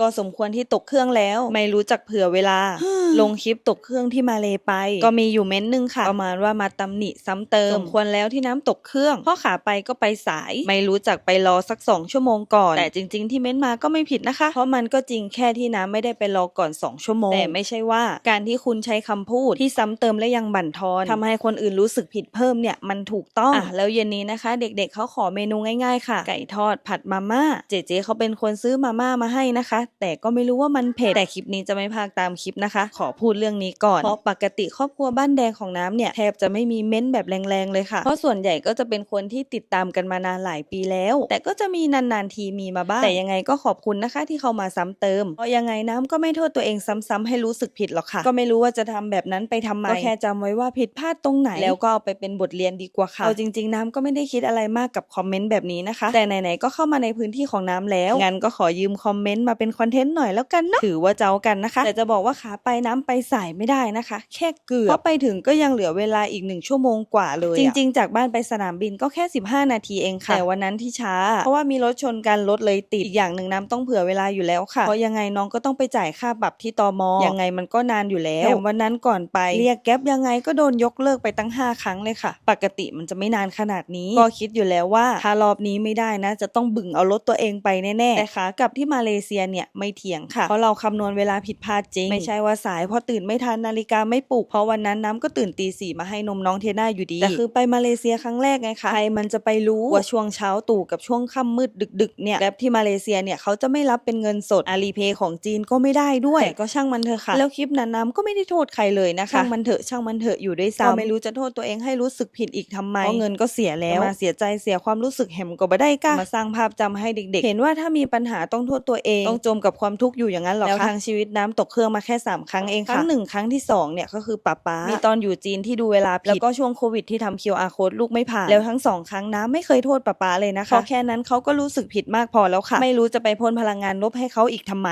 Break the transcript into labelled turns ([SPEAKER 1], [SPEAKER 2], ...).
[SPEAKER 1] ก็สมควรที่ตกเครื่องแล้ว ไม่รู้จักเผื่อเวลา ลงคลิปตกเครื่องที่มาเลไป ก็มีอยู่เม้นต์หนึงค่ะ ประมาณว่ามาตำหนิซ้ำเติม สมควรแล้วที่น้ำตกเครื่องเพราะขาไปก็ไปสาย ไม่รู้จักไปรอสักสองชั่วโมงก่อน แต่จริง ๆ ที่เม้นต์มาก็ไม่ผิดนะคะ เพราะมันก็จริงแค่ที่น้ำไม่ได้ไปรอก่อนสองชั่วโมง แต่ไม่ใช่ว่า การที่คุณใช้คำพูดที่ซ้ำเติมและยังบั่นทอนทำให้คนอื่นรู้สึกผิดเพิ่มเนี่ยมันถูกต้องอะแล้วเย็นนี้นะคะ เด็กๆเขาขอเมนูง่าย ๆ ค่ะ ไก่ทอดผัดมาม่าเจเจเขาเป็นคนซื้อมาม่ามาให้นะคะแต่ก็ไม่รู้ว่ามันเผ็ดแต่คลิปนี้จะไม่พากตามคลิปนะคะ ขอพูดเรื่องนี้ก่อน เพราะปกติครอบครัวบ้านแดงของน้ำเนี่ยแทบจะไม่มีเม้นต์แบบแรงๆเลยค่ะ เพราะส่วนใหญ่ก็จะเป็นคนที่ติดตามกันมานานหลายปีแล้ว แต่ก็จะมีนานๆทีมีมาบ้าง แต่ยังไงก็ขอบคุณนะคะที่เขามาซ้ำเติม เพราะยังไงน้ำก็ไม่โทษตัวเองซ้ำๆให้รู้สึกผิดหรอกค่ะ ก็ไม่รู้ว่าจะทำแบบนั้นไปทำไม ก็แค่จำไว้ว่าผิดพลาดตรงไหน แล้วก็เอาไปเป็นบทเรียนดีกว่าค่ะ เอาจริง ๆ น้ำก็ไม่ได้คิดอะไรมากกับคอมเมนต์แบบนี้นะคะ แต่ไหนๆก็เข้ามาในพื้นที่ของน้ำแล้ว งั้นก็ขอยืมคอมเมนต์มาเป็นคอนเทนต์หน่อยแล้วกันเนาะถือว่าเจ้ากันนะคะ แต่จะบอกว่าขาไปน้ำไปสายไม่ได้นะคะ แค่เกือบเพราะไปถึงก็ยังเหลือเวลาอีกหนึ่งชั่วโมงกว่าเลยอะจริง ๆ จากบ้านไปสนามบินก็แค่ 15 นาทีเองค่ะแต่วันนั้นที่ช้า เพราะว่ามีรถชนกันรถเลยติดอีกอย่างหนึ่งน้ำต้องเผื่อเวลาอยู่แล้วค่ะเพราะยังไงน้องก็ต้องไปจ่ายค่าปรับที่ตมยังไงมันก็นานอยู่แล้วแถมวันนั้นก่อนไปเรียกแก๊ปยังไงก็โดนยกเลิกไปตั้ง 5 ครั้งเลยค่ะ ปกติมันจะไม่นานขนาดนี้ ก็คิดอยู่แล้วว่าถ้ารอบนี้ไม่ได้นะ จะต้องบึ่งเอารถตัวเองไปแน่ๆแต่ขากลับที่มาเลเซียเนี่ยไม่เถียงค่ะ เพราะเราคำนวณเวลาผิดพลาดจริง ไม่ใช่ว่าสายเพราะตื่นไม่ทันนาฬิกาไม่ปลุกเพราะวันนั้นน้ำก็ตื่นตีสี่มาให้นมน้องเทน่าอยู่ดีแต่คือไปมาเลเซียครั้งแรกไงคะใครมันจะไปรู้ว่าช่วงเช้าตู่กับช่วงค่ำมืดดึกๆเนี่ยแกร็บที่มาเลเซียเนี่ยเขาจะไม่รับเป็นเงินสดอาลีเพย์ของจีนก็ไม่ได้ด้วยแต่ก็ช่างมันเถอะค่ะ แล้วคลิปนั้นน้ำก็ไม่ได้โทษใครเลยนะคะช่างมันเถอะช่างมันเถอะอยู่ด้วยซ้ำก็ไม่รู้จะโทษตัวเองให้รู้สึกผิดอีกทำไมเพราะเงินก็เสียแล้วมาเสียใจเสียความรู้สึกแหมก็บ่ได้ก้ามาสร้างภาพจำให้เด็ก ๆ เห็นว่าถ้ามีปัญหาต้องโทษตัวเองต้องจมกับความทุกข์อยู่อย่างนั้นหรอคะแล้วทางชีวิตน้ำตกเครื่องมาแค่ 3 ครั้งเองค่ะครั้งหนึ่งครั้งที่2เนี่ยก็คือป้าป๊ามีตอนอยู่จีนที่ดูเวลาผิดแล้วก็ช่วงโควิดที่ทำ QR code ลูกไม่ผ่านแล้วทั้งสองครั้งน้ำไม่เคยโทษป้าป๊าเลยนะคะเพราะแค่นั้นเขาก็รู้สึกผิดมากพอแล้วค่ะ ไม่รู้จะไปพ่นพลังงานลบให้เขาอีกทำไม